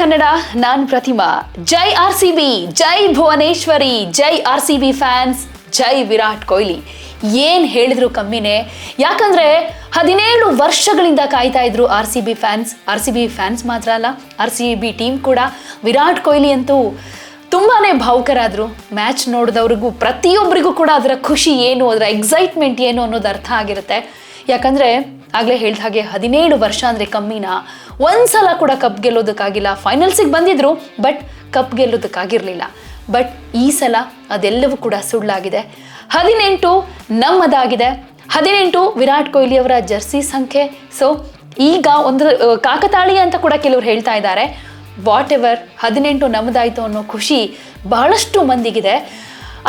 ಕನ್ನಡ, ನಾನ್ ಪ್ರತಿಮಾ. ಜೈ R C B, ಜೈ ಭುವನೇಶ್ವರಿ, ಜೈ ಆರ್ ಸಿ ಬಿ ಫ್ಯಾನ್ಸ್, ಜೈ ವಿರಾಟ್ ಕೊಹ್ಲಿ. ಏನ್ ಹೇಳಿದ್ರು ಕಮ್ಮಿನೇ. ಯಾಕಂದ್ರೆ ಹದಿನೇಳು ವರ್ಷಗಳಿಂದ ಕಾಯ್ತಾ ಇದ್ರು R C B fans. R C B fans ಮಾತ್ರ ಅಲ್ಲ, ಆರ್ ಸಿ ಬಿ ಟೀಮ್ ಕೂಡ ವಿರಾಟ್ ಕೊಹ್ಲಿ ಅಂತೂ ತುಂಬಾನೇ ಭಾವುಕರಾದ್ರು. ಮ್ಯಾಚ್ ನೋಡಿದವ್ರಿಗೂ ಪ್ರತಿಯೊಬ್ಬರಿಗೂ ಕೂಡ ಅದರ ಖುಷಿ ಏನು, ಅದರ ಎಕ್ಸೈಟ್ಮೆಂಟ್ ಏನು ಅನ್ನೋದು ಅರ್ಥ ಆಗಿರುತ್ತೆ. ಯಾಕಂದ್ರೆ ಆಗ್ಲೇ ಹೇಳ್ದ ಹಾಗೆ ಹದಿನೇಳು ವರ್ಷ ಅಂದ್ರೆ ಕಮ್ಮಿನ ಒಂದ್ಸಲ ಕೂಡ ಕಪ್ ಗೆಲ್ಲೋದಕ್ಕಾಗಿಲ್ಲ. ಫೈನಲ್ಸಿಗೆ ಬಂದಿದ್ರು ಬಟ್ ಕಪ್ ಗೆಲ್ಲೋದಕ್ಕಾಗಿರ್ಲಿಲ್ಲ. ಬಟ್ ಈ ಸಲ ಅದೆಲ್ಲವೂ ಕೂಡ ಸುಳ್ಳಾಗಿದೆ. ಹದಿನೆಂಟು ನಮ್ಮದಾಗಿದೆ. ಹದಿನೆಂಟು ವಿರಾಟ್ ಕೊಹ್ಲಿ ಅವರ ಜರ್ಸಿ ಸಂಖ್ಯೆ. ಸೊ ಈಗ ಒಂದು ಕಾಕತಾಳೀಯ ಕಾಕತಾಳಿ ಅಂತ ಕೂಡ ಕೆಲವರು ಹೇಳ್ತಾ ಇದ್ದಾರೆ. ವಾಟ್ ಎವರ್ ಹದಿನೆಂಟು ನಮ್ಮದಾಯಿತು ಅನ್ನೋ ಖುಷಿ ಬಹಳಷ್ಟು ಮಂದಿಗಿದೆ.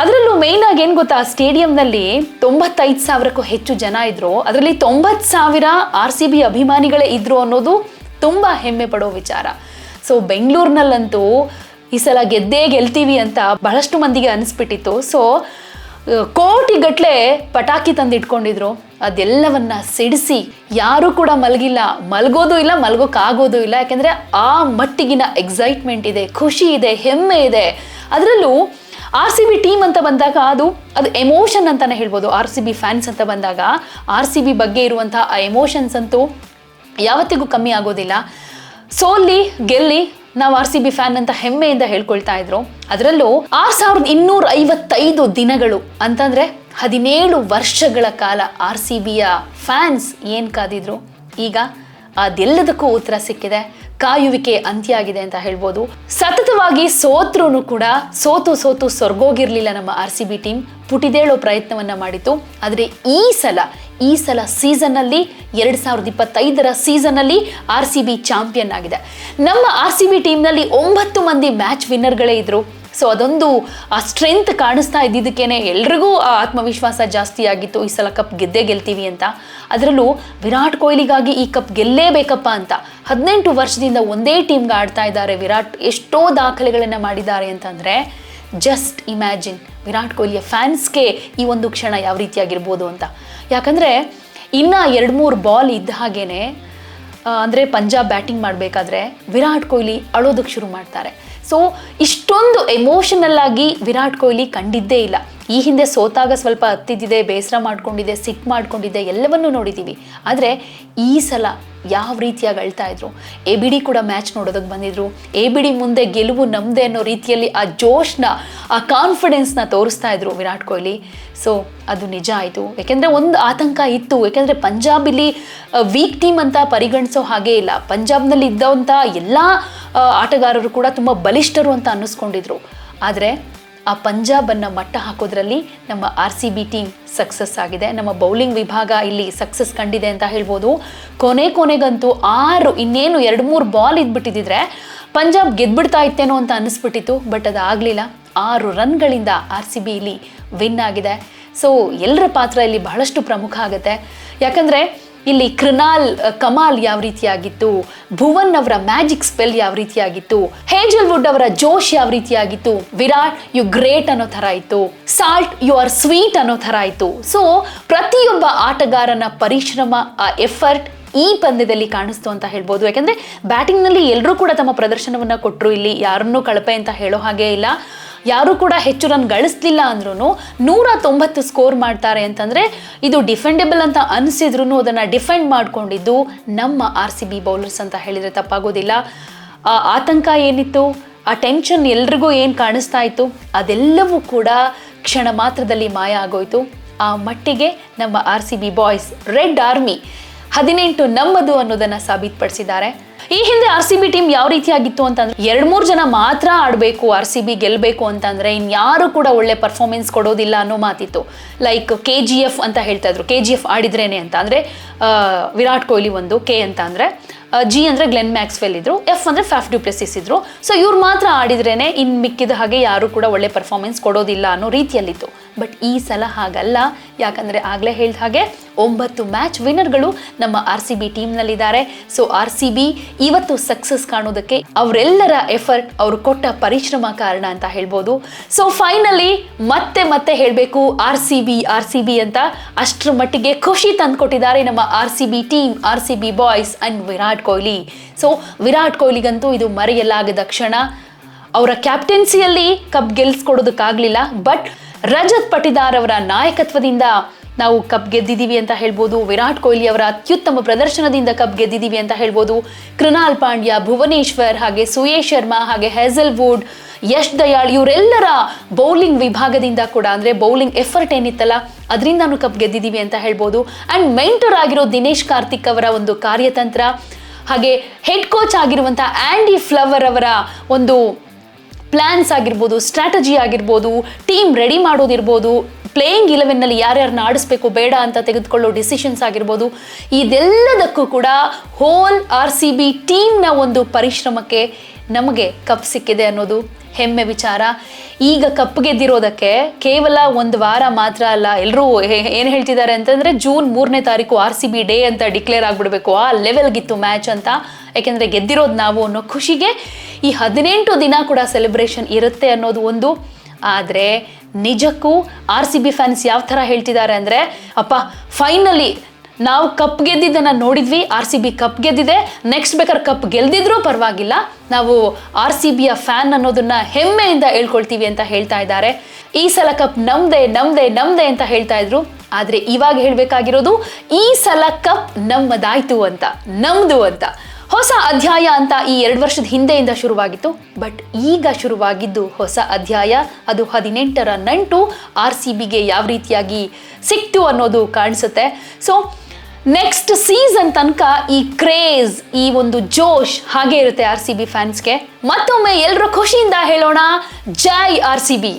ಅದರಲ್ಲೂ ಮೇಯ್ನ್ ಆಗಿ ಏನು ಗೊತ್ತಾ? ಸ್ಟೇಡಿಯಂನಲ್ಲಿ ತೊಂಬತ್ತೈದು ಸಾವಿರಕ್ಕೂ ಹೆಚ್ಚು ಜನ ಇದ್ರು. ಅದರಲ್ಲಿ ತೊಂಬತ್ತು ಸಾವಿರ ಆರ್ ಸಿ ಬಿ ಅಭಿಮಾನಿಗಳೇ ಇದ್ರು ಅನ್ನೋದು ತುಂಬ ಹೆಮ್ಮೆ ಪಡೋ ವಿಚಾರ. ಸೊ ಬೆಂಗಳೂರಿನಲ್ಲಂತೂ ಈ ಸಲ ಗೆದ್ದೇ ಗೆಲ್ತೀವಿ ಅಂತ ಬಹಳಷ್ಟು ಮಂದಿಗೆ ಅನಿಸ್ಬಿಟ್ಟಿತ್ತು. ಸೊ ಕೋಟಿಗಟ್ಟಲೆ ಪಟಾಕಿ ತಂದಿಟ್ಕೊಂಡಿದ್ರು. ಅದೆಲ್ಲವನ್ನ ಸಿಡಿಸಿ ಯಾರು ಕೂಡ ಮಲಗಿಲ್ಲ. ಮಲಗೋದು ಇಲ್ಲ ಮಲಗೋಕ್ಕಾಗೋದು ಇಲ್ಲ. ಯಾಕೆಂದರೆ ಆ ಮಟ್ಟಿಗಿನ ಎಕ್ಸೈಟ್ಮೆಂಟ್ ಇದೆ, ಖುಷಿ ಇದೆ, ಹೆಮ್ಮೆ ಇದೆ. ಅದರಲ್ಲೂ ಆರ್ ಸಿ ಬಿ ಟೀಮ್ ಅಂತ ಬಂದಾಗ ಅದು ಅದು ಎಮೋಷನ್ ಅಂತಾನೆ ಹೇಳ್ಬೋದು. ಆರ್ ಸಿ ಬಿ ಫ್ಯಾನ್ಸ್ ಅಂತ ಬಂದಾಗ ಆರ್ ಸಿ ಬಿ ಬಗ್ಗೆ ಇರುವಂಥ ಆ ಎಮೋಷನ್ಸ್ ಅಂತೂ ಯಾವತ್ತಿಗೂ ಕಮ್ಮಿ ಆಗೋದಿಲ್ಲ. ಸೋಲ್ಲಿ ಗೆಲ್ಲಿ ನಾವು ಆರ್ ಸಿ ಬಿ ಫ್ಯಾನ್ ಅಂತ ಹೆಮ್ಮೆಯಿಂದ ಹೇಳ್ಕೊಳ್ತಾ ಇದ್ರು. ಅದರಲ್ಲೂ ಆರ್ ಸಾವಿರದ ಇನ್ನೂರ ಐವತ್ತೈದು ದಿನಗಳು ಅಂತಂದ್ರೆ ಹದಿನೇಳು ವರ್ಷಗಳ ಕಾಲ ಆರ್ ಸಿ ಬಿಯ ಫ್ಯಾನ್ಸ್ ಏನ್ ಕಾದಿದ್ರು. ಈಗ ಅದೆಲ್ಲದಕ್ಕೂ ಉತ್ತರ ಸಿಕ್ಕಿದೆ. ಕಾಯುವಿಕೆ ಅಂತ್ಯ ಆಗಿದೆ ಅಂತ ಹೇಳ್ಬೋದು. ಸತತವಾಗಿ ಸೋತ್ರೂ ಕೂಡ ಸೋತು ಸೋತು ಸೊರ್ಗೋಗಿರ್ಲಿಲ್ಲ ನಮ್ಮ ಆರ್ ಸಿ ಬಿ ಟೀಮ್. ಪುಟಿದೇಳೋ ಪ್ರಯತ್ನವನ್ನ ಮಾಡಿತು. ಆದರೆ ಈ ಸಲ ಈ ಸಲ ಸೀಸನ್ ಅಲ್ಲಿ ಎರಡ್ ಸಾವಿರದ ಇಪ್ಪತ್ತೈದರ ಸೀಸನ್ ಅಲ್ಲಿ ಆರ್ ಸಿ ಬಿ ಚಾಂಪಿಯನ್ ಆಗಿದೆ. ನಮ್ಮ ಆರ್ ಸಿ ಬಿ ಟೀಮ್ನಲ್ಲಿ ಒಂಬತ್ತು ಮಂದಿ ಮ್ಯಾಚ್ ವಿನ್ನರ್ಗಳೇ ಇದ್ರು. ಸೊ ಅದೊಂದು, ಆ ಸ್ಟ್ರೆಂತ್ ಕಾಣಿಸ್ತಾ ಇದ್ದಿದ್ದಕ್ಕೇನೆ ಎಲ್ರಿಗೂ ಆ ಆತ್ಮವಿಶ್ವಾಸ ಜಾಸ್ತಿ ಆಗಿತ್ತು. ಈ ಸಲ ಕಪ್ ಗೆದ್ದೇ ಗೆಲ್ತೀವಿ ಅಂತ. ಅದರಲ್ಲೂ ವಿರಾಟ್ ಕೊಹ್ಲಿಗಾಗಿ ಈ ಕಪ್ ಗೆಲ್ಲೇಬೇಕಪ್ಪ ಅಂತ. ಹದಿನೆಂಟು ವರ್ಷದಿಂದ ಒಂದೇ ಟೀಮ್ಗೆ ಆಡ್ತಾ ಇದ್ದಾರೆ ವಿರಾಟ್. ಎಷ್ಟೋ ದಾಖಲೆಗಳನ್ನು ಮಾಡಿದ್ದಾರೆ ಅಂತಂದರೆ ಜಸ್ಟ್ ಇಮ್ಯಾಜಿನ್ ವಿರಾಟ್ ಕೊಹ್ಲಿಯ ಫ್ಯಾನ್ಸ್ಗೆ ಈ ಒಂದು ಕ್ಷಣ ಯಾವ ರೀತಿಯಾಗಿರ್ಬೋದು ಅಂತ. ಯಾಕಂದರೆ, ಇನ್ನು ಎರಡು ಮೂರು ಬಾಲ್ ಇದ್ದ ಹಾಗೇನೆ ಅಂದರೆ ಪಂಜಾಬ್ ಬ್ಯಾಟಿಂಗ್ ಮಾಡಬೇಕಾದ್ರೆ ವಿರಾಟ್ ಕೊಹ್ಲಿ ಅಳೋದಕ್ಕೆ ಶುರು ಮಾಡ್ತಾರೆ. ಸೊ ಇಷ್ಟೊಂದು ಎಮೋಷನಲ್ ಆಗಿ ವಿರಾಟ್ ಕೊಹ್ಲಿ ಕಂಡಿದ್ದೇ ಇಲ್ಲ. ಈ ಹಿಂದೆ ಸೋತಾಗ ಸ್ವಲ್ಪ ಹತ್ತಿದ್ದಿದೆ, ಬೇಸರ ಮಾಡ್ಕೊಂಡಿದೆ, ಸಿಟ್ಟು ಮಾಡ್ಕೊಂಡಿದೆ, ಎಲ್ಲವನ್ನೂ ನೋಡಿದ್ದೀವಿ ಆದರೆ ಈ ಸಲ ಯಾವ ರೀತಿಯಾಗಿ ಅಳ್ತಾ ಇದ್ರು? ಎ ಬಿ ಡಿ ಕೂಡ ಮ್ಯಾಚ್ ನೋಡೋದಕ್ಕೆ ಬಂದಿದ್ರು. ಎ ಬಿ ಡಿ ಮುಂದೆ ಗೆಲುವು ನಮ್ಮದೇ ಅನ್ನೋ ರೀತಿಯಲ್ಲಿ ಆ ಜೋಶ್ನ, ಆ ಕಾನ್ಫಿಡೆನ್ಸ್ನ ತೋರಿಸ್ತಾ ಇದ್ರು ವಿರಾಟ್ ಕೊಹ್ಲಿ. ಸೊ ಅದು ನಿಜ ಆಯಿತು. ಯಾಕೆಂದರೆ ಒಂದು ಆತಂಕ ಇತ್ತು. ಯಾಕೆಂದರೆ ಪಂಜಾಬ್ ಇಲ್ಲಿ ವೀಕ್ ಟೀಮ್ ಅಂತ ಪರಿಗಣಿಸೋ ಹಾಗೇ ಇಲ್ಲ. ಪಂಜಾಬ್ನಲ್ಲಿ ಇದ್ದಂಥ ಎಲ್ಲ ಆಟಗಾರರು ಕೂಡ ತುಂಬ ಬಲಿಷ್ಠರು ಅಂತ ಅನ್ನಿಸ್ಕೊಂಡಿದ್ರು. ಆದರೆ ಆ ಪಂಜಾಬನ್ನು ಮಟ್ಟ ಹಾಕೋದ್ರಲ್ಲಿ ನಮ್ಮ R C B team success ಆಗಿದೆ. ನಮ್ಮ ಬೌಲಿಂಗ್ ವಿಭಾಗ ಇಲ್ಲಿ ಸಕ್ಸಸ್ ಕಂಡಿದೆ ಅಂತ ಹೇಳ್ಬೋದು. ಕೊನೆ ಕೊನೆಗಂತೂ ಆರು, ಇನ್ನೇನು ಎರಡು, ಮೂರು ಬಾಲ್ ಇದ್ಬಿಟ್ಟಿದ್ರೆ ಪಂಜಾಬ್ ಗೆದ್ಬಿಡ್ತಾ ಇತ್ತೇನೋ ಅಂತ ಅನಿಸ್ಬಿಟ್ಟಿತ್ತು, ಬಟ್ ಅದಾಗಲಿಲ್ಲ ಆರು ರನ್ಗಳಿಂದ ಆರ್ ಸಿ ಬಿ ಇಲ್ಲಿ ವಿನ್ ಆಗಿದೆ. ಸೊ ಎಲ್ಲರ ಪಾತ್ರ ಇಲ್ಲಿ ಬಹಳಷ್ಟು ಪ್ರಮುಖ ಆಗುತ್ತೆ. ಯಾಕಂದರೆ ಇಲ್ಲಿ ಕೃನಾಲ್ ಕಮಾಲ್ ಯಾವ ರೀತಿಯಾಗಿತ್ತು? ಭುವನ್ ಅವರ ಮ್ಯಾಜಿಕ್ ಸ್ಪೆಲ್ ಯಾವ ರೀತಿಯಾಗಿತ್ತು? ಹೇಜಲ್ವುಡ್ ಅವರ ಜೋಶ್ ಯಾವ ರೀತಿಯಾಗಿತ್ತು? ವಿರಾಟ್, ಯು ಗ್ರೇಟ್ ಅನ್ನೋ ಥರ ಇತ್ತು. ಸಾಲ್ಟ್, ಯು ಆರ್ ಸ್ವೀಟ್ ಅನ್ನೋ ಥರ ಇತ್ತು. ಸೊ, ಪ್ರತಿಯೊಬ್ಬ ಆಟಗಾರನ ಪರಿಶ್ರಮ, ಆ ಎಫರ್ಟ್ ಈ ಪಂದ್ಯದಲ್ಲಿ ಕಾಣಿಸ್ತು ಅಂತ ಹೇಳ್ಬೋದು. ಯಾಕಂದ್ರೆ ಬ್ಯಾಟಿಂಗ್ನಲ್ಲಿ ಎಲ್ಲರೂ ಕೂಡ ತಮ್ಮ ಪ್ರದರ್ಶನವನ್ನ ಕೊಟ್ಟರು ಇಲ್ಲಿ. ಯಾರನ್ನೂ ಕಳಪೆ ಅಂತ ಹೇಳೋ ಹಾಗೆ ಇಲ್ಲ. ಯಾರು ಕೂಡ ಹೆಚ್ಚು ರನ್ ಗಳಿಸ್ಲಿಲ್ಲ ಅಂದ್ರೂ ನೂರ ತೊಂಬತ್ತು ಸ್ಕೋರ್ ಮಾಡ್ತಾರೆ ಅಂತಂದ್ರೆ ಇದು ಡಿಫೆಂಡೆಬಲ್ ಅಂತ ಅನಿಸಿದ್ರು ಅದನ್ನ ಡಿಫೆಂಡ್ ಮಾಡ್ಕೊಂಡಿದ್ದು ನಮ್ಮ ಆರ್ ಸಿ ಬಿ ಬೌಲರ್ಸ್ ಅಂತ ಹೇಳಿದ್ರೆ ತಪ್ಪಾಗೋದಿಲ್ಲ. ಆ ಆತಂಕ ಏನಿತ್ತು? ಆ ಟೆನ್ಷನ್ ಎಲ್ರಿಗೂ ಏನು ಕಾಣಿಸ್ತಾ ಇತ್ತು? ಅದೆಲ್ಲವೂ ಕೂಡ ಕ್ಷಣ ಮಾತ್ರದಲ್ಲಿ ಮಾಯ ಆಗೋಯ್ತು. ಆ ಮಟ್ಟಿಗೆ ನಮ್ಮ R C B boys red army ಹದಿನೆಂಟು ನಮ್ಮದು ಅನ್ನೋದನ್ನ ಸಾಬೀತುಪಡಿಸಿದ್ದಾರೆ. ಈ ಹಿಂದೆ ಆರ್ ಸಿ ಬಿ ಟೀಮ್ ಯಾವ ರೀತಿಯಾಗಿತ್ತು ಅಂತಂದ್ರೆ ಎರಡ್ ಮೂರು ಜನ ಮಾತ್ರ ಆಡಬೇಕು, ಆರ್ ಸಿ ಬಿ ಗೆಲ್ಲಬೇಕು ಅಂತಂದ್ರೆ ಇನ್ಯಾರು ಕೂಡ ಒಳ್ಳೆ ಪರ್ಫಾರ್ಮೆನ್ಸ್ ಕೊಡೋದಿಲ್ಲ ಅನ್ನೋ ಮಾತಿತ್ತು. ಲೈಕ್ ಕೆ ಜಿ ಎಫ್ ಅಂತ ಹೇಳ್ತಾ ಇದ್ರು. ಕೆ ಜಿ ಎಫ್ ಆಡಿದ್ರೇನೆ ಅಂತ ಅಂದ್ರೆ ವಿರಾಟ್ ಕೊಹ್ಲಿ ಒಂದು ಕೆ ಅಂತ ಅಂದ್ರೆ ಜಿ ಅಂದ್ರೆ ಗ್ಲೆನ್ ಮ್ಯಾಕ್ಸ್ವೆಲ್ ಇದ್ರು ಎಫ್ ಅಂದ್ರೆ ಫ್ಯಾಫ್ ಡ್ಯೂಪ್ಲೆಸಿಸ್ ಇದ್ರು. ಸೊ ಇವ್ರು ಮಾತ್ರ ಆಡಿದ್ರೇನೆ ಇನ್ ಮಿಕ್ಕಿದ ಹಾಗೆ ಯಾರು ಕೂಡ ಒಳ್ಳೆ ಪರ್ಫಾರ್ಮೆನ್ಸ್ ಕೊಡೋದಿಲ್ಲ ಅನ್ನೋ ರೀತಿಯಲ್ಲಿತ್ತು. ಬಟ್ ಈ ಸಲ ಹಾಗಲ್ಲ. ಯಾಕಂದ್ರೆ ಆಗ್ಲೇ ಹೇಳಿದ ಹಾಗೆ ಒಂಬತ್ತು ಮ್ಯಾಚ್ ವಿನ್ನರ್ಗಳು ನಮ್ಮ ಆರ್ ಸಿ ಬಿ ಟೀಮ್ನಲ್ಲಿದ್ದಾರೆ ಸೊ ಆರ್ ಸಿ ಬಿ ಇವತ್ತು ಸಕ್ಸಸ್ ಕಾಣೋದಕ್ಕೆ ಅವರೆಲ್ಲರ ಎಫರ್ಟ್ ಅವರು ಕೊಟ್ಟ ಪರಿಶ್ರಮ ಕಾರಣ ಅಂತ ಹೇಳ್ಬೋದು. ಸೊ ಫೈನಲಿ ಮತ್ತೆ ಮತ್ತೆ ಹೇಳಬೇಕು R C B R C B ಅಂತ ಅಷ್ಟರ ಮಟ್ಟಿಗೆ ಖುಷಿ ತಂದ್ಕೊಟ್ಟಿದ್ದಾರೆ ನಮ್ಮ R C B team R C B boys and Virat Virat Kohli. So Virat ಕೊಹ್ಲಿಗಂತೂ ಇದು ಮರೆಯಲಾಗದ ಕ್ಷಣ. ಅವರ ಕ್ಯಾಪ್ಟೆನ್ಸಿಯಲ್ಲಿ ಕಪ್ ಗೆಲ್ಸ್ಕೊಡೋದಕ್ಕಾಗಲಿಲ್ಲ. ಬಟ್ ರಜತ್ ಪಟಿದಾರ್ ಅವರ ನಾಯಕತ್ವದಿಂದ ನಾವು ಕಪ್ ಗೆದ್ದಿದ್ದೀವಿ ಅಂತ ಹೇಳ್ಬೋದು. ವಿರಾಟ್ ಕೊಹ್ಲಿ ಅವರ ಅತ್ಯುತ್ತಮ ಪ್ರದರ್ಶನದಿಂದ ಕಪ್ ಗೆದ್ದಿದ್ದೀವಿ ಅಂತ ಹೇಳ್ಬೋದು. ಕೃನಾಲ್ ಪಾಂಡ್ಯ, ಭುವನೇಶ್ವರ್ ಹಾಗೆ ಸುಯೇಶ್ ಶರ್ಮಾ ಹಾಗೆ ಹೆಸಲ್ ವುಡ್ ಯಶ್ ದಯಾಳ್ ಇವರೆಲ್ಲರ ಬೌಲಿಂಗ್ ವಿಭಾಗದಿಂದ ಕೂಡ, ಅಂದರೆ ಬೌಲಿಂಗ್ ಎಫರ್ಟ್ ಏನಿತ್ತಲ್ಲ, ಅದರಿಂದನೂ ಕಪ್ ಗೆದ್ದಿದ್ದೀವಿ ಅಂತ ಹೇಳ್ಬೋದು. ಆ್ಯಂಡ್ ಮೆಂಟರ್ ಆಗಿರೋ ದಿನೇಶ್ ಕಾರ್ತಿಕ್ ಅವರ ಒಂದು ಕಾರ್ಯತಂತ್ರ. ಹಾಗೆ ಹೆಡ್ ಕೋಚ್ ಆಗಿರುವಂಥ ಆ್ಯಂಡಿ ಫ್ಲವರ್ ಅವರ ಒಂದು ಪ್ಲ್ಯಾನ್ಸ್ ಆಗಿರ್ಬೋದು ಸ್ಟ್ರಾಟಜಿ ಆಗಿರ್ಬೋದು ಟೀಮ್ ರೆಡಿ ಮಾಡೋದಿರ್ಬೋದು. ಪ್ಲೇಯಿಂಗ್ ಇಲೆವೆನ್ನಲ್ಲಿ ಯಾರ್ಯಾರನ್ನ ಆಡಿಸ್ಬೇಕು ಬೇಡ ಅಂತ ತೆಗೆದುಕೊಳ್ಳೋ ಡಿಸಿಷನ್ಸ್ ಆಗಿರ್ಬೋದು, ಇದೆಲ್ಲದಕ್ಕೂ ಕೂಡ ಹೋಲ್ ಆರ್ ಸಿ ಬಿ ಟೀಮ್ನ ಒಂದು ಪರಿಶ್ರಮಕ್ಕೆ ನಮಗೆ ಕಪ್ ಸಿಕ್ಕಿದೆ ಅನ್ನೋದು ಹೆಮ್ಮೆ ವಿಚಾರ. ಈಗ ಕಪ್ ಗೆದ್ದಿರೋದಕ್ಕೆ ಕೇವಲ ಒಂದು ವಾರ ಮಾತ್ರ ಅಲ್ಲ ಎಲ್ಲರೂ ಏನು ಹೇಳ್ತಿದ್ದಾರೆ ಅಂತಂದರೆ ಜೂನ್ ಮೂರನೇ ತಾರೀಕು ಆರ್ ಸಿ ಬಿ ಡೇ ಅಂತ ಡಿಕ್ಲೇರ್ ಆಗಿಬಿಡ್ಬೇಕು. ಆ ಲೆವೆಲ್ಗಿತ್ತು ಮ್ಯಾಚ್ ಅಂತ. ಯಾಕೆಂದರೆ ಗೆದ್ದಿರೋದು ನಾವು ಅನ್ನೋ ಖುಷಿಗೆ ಈ ಹದಿನೆಂಟು ದಿನ ಕೂಡ ಸೆಲೆಬ್ರೇಷನ್ ಇರುತ್ತೆ ಅನ್ನೋದು ಒಂದು. ಆದರೆ ನಿಜಕ್ಕೂ ಆರ್ ಸಿ ಬಿ ಫ್ಯಾನ್ಸ್ ಯಾವ ಥರ ಹೇಳ್ತಿದ್ದಾರೆ ಅಂದರೆ, ಅಪ್ಪ ಫೈನಲಿ ನಾವು ಕಪ್ ಗೆದ್ದಿದ್ದನ್ನು ನೋಡಿದ್ವಿ, ಆರ್ ಸಿ ಬಿ ಕಪ್ ಗೆದ್ದಿದೆ ನೆಕ್ಸ್ಟ್ ಬೇಕಾದ್ರೆ ಕಪ್ ಗೆಲ್ದಿದ್ರೂ ಪರವಾಗಿಲ್ಲ, ನಾವು ಆರ್ ಸಿ ಬಿಯ ಫ್ಯಾನ್ ಅನ್ನೋದನ್ನ ಹೆಮ್ಮೆಯಿಂದ ಹೇಳ್ಕೊಳ್ತೀವಿ ಅಂತ ಹೇಳ್ತಾ ಇದ್ದಾರೆ. ಈ ಸಲ ಕಪ್ ನಮ್ದೆ ನಮ್ದೆ ನಮ್ದೆ ಅಂತ ಹೇಳ್ತಾ ಇದ್ರು. ಆದರೆ ಇವಾಗ ಹೇಳಬೇಕಾಗಿರೋದು, ಈ ಸಲ ಕಪ್ ನಮ್ಮದಾಯ್ತು ಅಂತ, ನಮ್ದು ಅಂತ. ಹೊಸ ಅಧ್ಯಾಯ ಅಂತ ಈ ಎರಡು ವರ್ಷದ ಹಿಂದೆಯಿಂದ ಶುರುವಾಗಿತ್ತು. ಬಟ್ ಈಗ ಶುರುವಾಗಿದ್ದು ಹೊಸ ಅಧ್ಯಾಯ. ಅದು ಹದಿನೆಂಟರ ನಂಟು ಆರ್ ಸಿ ಬಿಗೆ ಯಾವ ರೀತಿಯಾಗಿ ಸಿಕ್ತು ಅನ್ನೋದು ಕಾಣಿಸುತ್ತೆ. ಸೊ ನೆಕ್ಸ್ಟ್ ಸೀಸನ್ ತನಕ ಈ ಕ್ರೇಜ್ ಈ ಒಂದು ಜೋಶ್ ಹಾಗೆ ಇರುತ್ತೆ ಆರ್ ಸಿ ಬಿ ಫ್ಯಾನ್ಸ್ಗೆ ಮತ್ತೊಮ್ಮೆ ಎಲ್ಲರೂ ಖುಷಿಯಿಂದ ಹೇಳೋಣ. ಜೈ ಆರ್ ಸಿ ಬಿ.